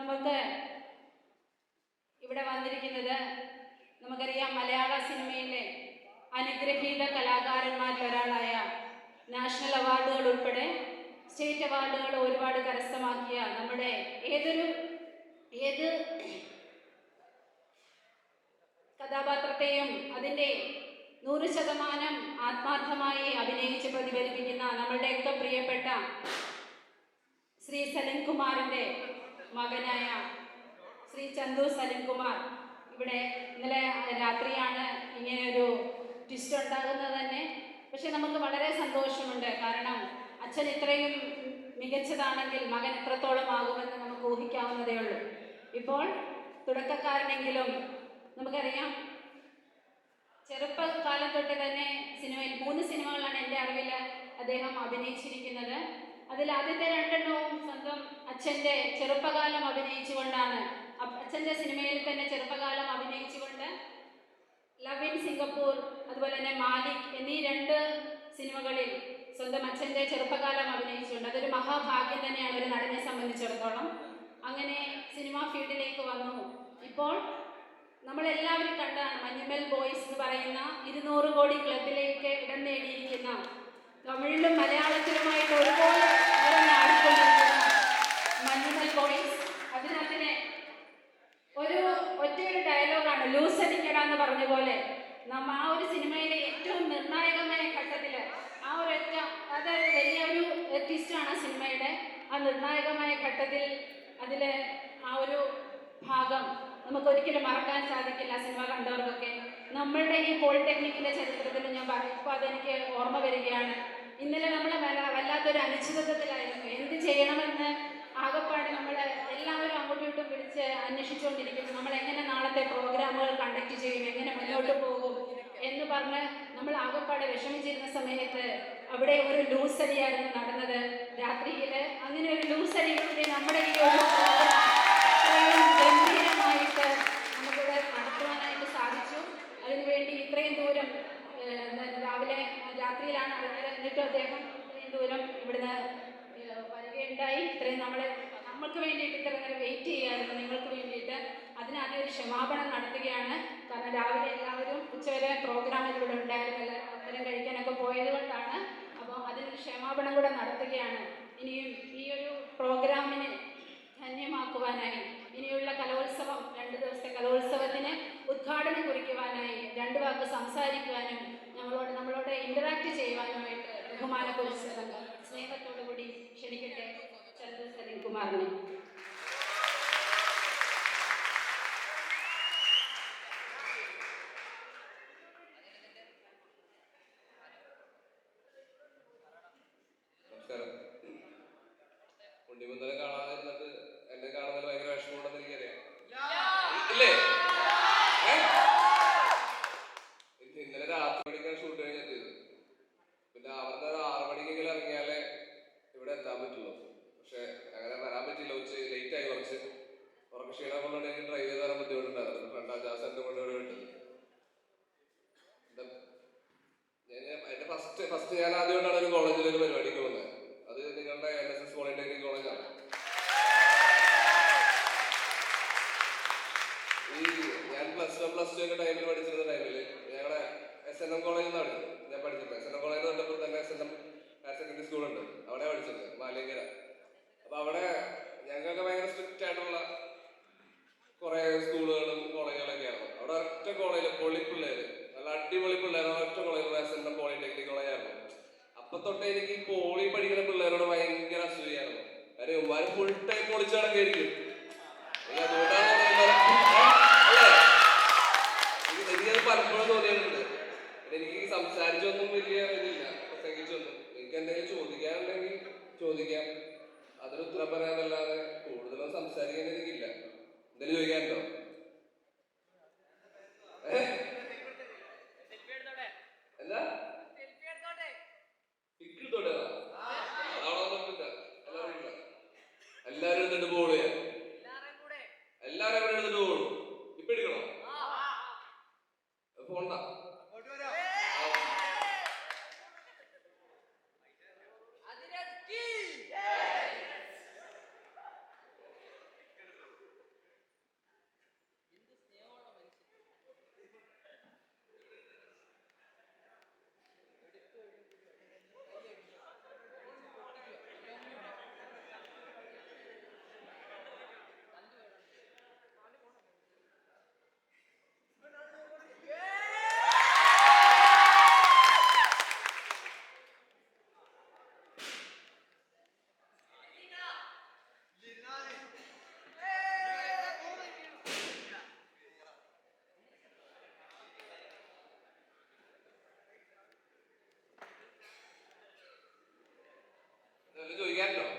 നമുക്ക് ഇവിടെ വന്നിരിക്കുന്നത് നമുക്കറിയാം മലയാള സിനിമയിലെ അനുഗ്രഹീത കലാകാരന്മാരിൽ ഒരാളായ നാഷണൽ അവാർഡുകൾ ഉൾപ്പെടെ സ്റ്റേറ്റ് അവാർഡുകൾ ഒരുപാട് കരസ്ഥമാക്കിയ നമ്മുടെ ഏതൊരു ഏത് കഥാപാത്രത്തെയും അതിന്റെ നൂറ് ശതമാനം ആത്മാർത്ഥമായി അഭിനയിച്ച് പ്രതിഫലിപ്പിക്കുന്ന നമ്മളുടെയൊക്കെ പ്രിയപ്പെട്ട ശ്രീ സലിൻകുമാറിന്റെ മകനായ ശ്രീ ചന്തു സലിൻകുമാർ ഇവിടെ ഇന്നലെ രാത്രിയാണ് ഇങ്ങനെ ഒരു ട്വിസ്റ്റ് ഉണ്ടാകുന്നത് തന്നെ. പക്ഷെ നമുക്ക് വളരെ സന്തോഷമുണ്ട്. കാരണം അച്ഛൻ ഇത്രയും മികച്ചതാണെങ്കിൽ മകൻ എത്രത്തോളം ആകുമെന്ന് നമുക്ക് ഊഹിക്കാവുന്നതേ ഉള്ളൂ. ഇപ്പോൾ തുടക്കക്കാരനെങ്കിലും നമുക്കറിയാം ചെറുപ്പകാലം തൊട്ട് തന്നെ സിനിമയിൽ മൂന്ന് സിനിമകളാണ് എന്റെ അറിവിൽ അദ്ദേഹം അഭിനയിച്ചിരിക്കുന്നത്. അതിൽ ആദ്യത്തെ രണ്ടെണ്ണവും സ്വന്തം അച്ഛന്റെ ചെറുപ്പകാലം അഭിനയിച്ചുകൊണ്ടാണ്. അച്ഛന്റെ സിനിമയിൽ തന്നെ ചെറുപ്പകാലം അഭിനയിച്ചുകൊണ്ട് ലവ് ഇൻ സിംഗപ്പൂർ അതുപോലെ തന്നെ മാലിക് എന്നീ രണ്ട് സിനിമകളിൽ സ്വന്തം അച്ഛന്റെ ചെറുപ്പകാലം അഭിനയിച്ചുകൊണ്ട് അതൊരു മഹാഭാഗ്യം തന്നെയാണ് ഒരു നടനെ സംബന്ധിച്ചിടത്തോളം. അങ്ങനെ സിനിമാ ഫീൽഡിലേക്ക് വന്നു. ഇപ്പോൾ നമ്മളെല്ലാവരും കണ്ടാണ് മഞ്ഞുമൽ ബോയ്സ് എന്ന് പറയുന്ന ഇരുന്നൂറ് കോടി ക്ലബിലേക്ക് ഇടം നേടിയിരിക്കുന്ന തമിഴിലും മലയാളത്തിലുമായിട്ട് ഒരുപോലെ നിറഞ്ഞാടിക്കൊണ്ടിരിക്കുന്ന മഞ്ഞുമൽ ബോയ്സ് അതിനകത്തിന് ഒരു ഒറ്റയൊരു ഡയലോഗാണ് ലൂസടിക്കട എന്ന് പറഞ്ഞ പോലെ നമ്മ ആ ഒരു സിനിമയിലെ ഏറ്റവും നിർണായകമായ ഘട്ടത്തിൽ ആ ഒരു ഒറ്റ അത് വലിയൊരു ട്വിസ്റ്റാണ് സിനിമയുടെ. ആ നിർണായകമായ ഘട്ടത്തിൽ അതിലെ ആ ഒരു ഭാഗം നമുക്ക് ഒരിക്കലും മറക്കാൻ സാധിക്കില്ല സിനിമ കണ്ടവർക്കൊക്കെ. നമ്മളുടെ ഈ പോളിടെക്നിക്കിന്റെ ചരിത്രത്തിൽ ഞാൻ ഇപ്പോൾ അതെനിക്ക് ഓർമ്മ വരികയാണ്. ഇന്നലെ നമ്മൾ വല്ലാത്തൊരു അനിശ്ചിതത്വത്തിലായിരുന്നു. എന്ത് ചെയ്യണമെന്ന് ആകപ്പാട് നമ്മൾ എല്ലാവരും അങ്ങോട്ടും ഇങ്ങോട്ടും വിളിച്ച് അന്വേഷിച്ചുകൊണ്ടിരിക്കുന്നു. നമ്മൾ എങ്ങനെ നാളത്തെ പ്രോഗ്രാമുകൾ കണ്ടക്ട് ചെയ്യും എങ്ങനെ മുന്നോട്ട് പോകും എന്ന് പറഞ്ഞ് നമ്മൾ ആകപ്പാടെ വിഷമിച്ചിരുന്ന സമയത്ത് അവിടെ ഒരു ലൂസ് അരിയായിരുന്നു നടന്നത്. രാത്രിയിൽ അങ്ങനെ ഒരു ലൂസ് അടിയിലൂടെ നമ്മുടെ ഈ ഒരു രാത്രിയിലാണ് അറിഞ്ഞത്. എന്നിട്ടും അദ്ദേഹം ഇത്രയും ദൂരം ഇവിടുന്ന് വരികയുണ്ടായി. ഇത്രയും നമ്മൾ നമ്മൾക്ക് വേണ്ടിയിട്ട് ഇത്ര നേരം വെയിറ്റ് ചെയ്യായിരുന്നു. നിങ്ങൾക്ക് വേണ്ടിയിട്ട് അതിനാദ്യം ഒരു ക്ഷമാപണം നടത്തുകയാണ്. കാരണം രാവിലെ എല്ലാവരും ഉച്ചവരെ പ്രോഗ്രാമിൽ ഇവിടെ ഉണ്ടായിരുന്നില്ല അത്തരം കഴിക്കാനൊക്കെ പോയത് കൊണ്ടാണ് അപ്പോൾ അതിനൊരു ക്ഷമാപണം കൂടെ നടത്തുകയാണ്. ഇനിയും ഈ ഒരു പ്രോഗ്രാമിനെ ധന്യമാക്കുവാനായി ഇനിയുള്ള കലോത്സവം രണ്ട് ദിവസത്തെ കലോത്സവത്തിന് ഉദ്ഘാടനം കുറിക്കുവാനായി രണ്ട് വാക്ക് സംസാരിക്കുവാനും ഞങ്ങളോട് നമ്മളോട് ഇന്ററാക്ട് ചെയ്യുവാനുമായിട്ട് ബഹുമാന പുരസ്സരം സ്നേഹത്തോടു കൂടി ക്ഷണിക്കട്ടെ ചന്ദ്ര സലിൻകുമാറിനെ നമസ്കാരം. ഉണ്ണിമുന്തലെ കാണാതിരുന്നിട്ട് എന്നെ കാണുന്നതിൽ ഭയങ്കര വിഷമമുണ്ടെന്ന് എനിക്കറിയാം. ഇല്ലേ? ബുദ്ധിമുട്ടുണ്ടായിരുന്നു രണ്ടാം ക്ലാസ് എന്റെ ഫസ്റ്റ് ഫസ്റ്റ് ഞാൻ ആദ്യമായിട്ടാണ് ഒരു കോളേജിൽ ഒരു പരിപാടിക്ക് പോകുന്നത്. അത് നിങ്ങളുടെ എൻ എസ് എസ് പോളിടെക്നിക് കോളേജാണ്. ഈ ഞാൻ പ്ലസ് വൺ പ്ലസ് ടു ഒക്കെ ടൈമിൽ പഠിച്ചിരുന്ന ടൈമിൽ ഞങ്ങളുടെ എസ് എൻ എം കോളേജിൽ നിന്നാണ് ഞാൻ പഠിച്ചത് എസ് എൻ എം കോളേജ് തൊട്ടപ്പോൾ തന്നെ S N M higher secondary school ഉണ്ട്. അവിടെ പഠിച്ചത് മാലിയങ്കര അപ്പൊ അവിടെ ഞങ്ങൾക്ക് ഭയങ്കര സ്ട്രിക്റ്റ് ആയിട്ടുള്ള കുറെ സ്കൂളുകളും കോളേജുകളൊക്കെയാണ് അവിടെ ഒറ്റ കോളേജിൽ പൊളി പിള്ളേര്. നല്ല അടിപൊളി പിള്ളേരാണ് ഒറ്റ കോളേജ് എം പോളിടെക്നിക് കോളേജായിരുന്നു അപ്പൊ തൊട്ടേ എനിക്ക് ഈ പോളി പഠിക്കുന്ന പിള്ളേരോട് ഭയങ്കര അസൂയായിരുന്നു കാര്യം ഉമ്മാര് ഫുൾ ടൈം പൊളിച്ചു അതുകൊണ്ടാണ് போன் தான் ചോദിക്കാറുണ്ടോ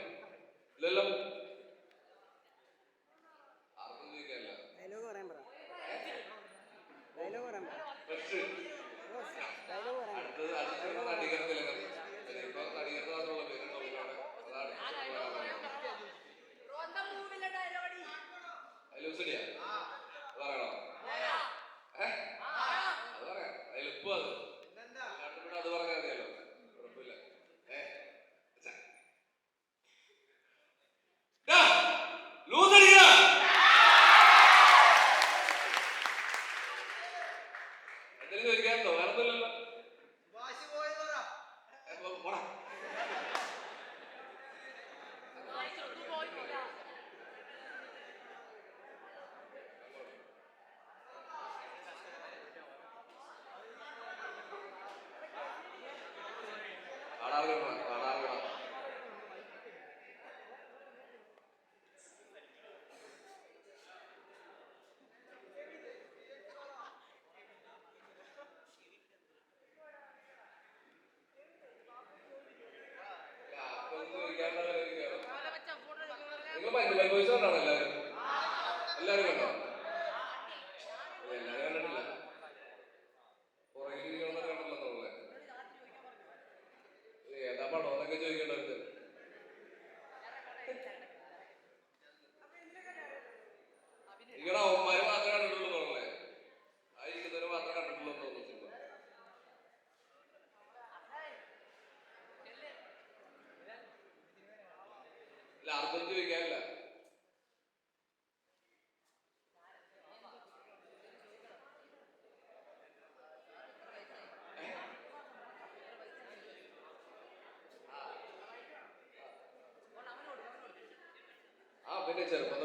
നിങ്ങൾ ബൈബിൾ ബോയ്സ് കണ്ടാണ് എല്ലാവരും. എല്ലാവരും കണ്ടോ? nature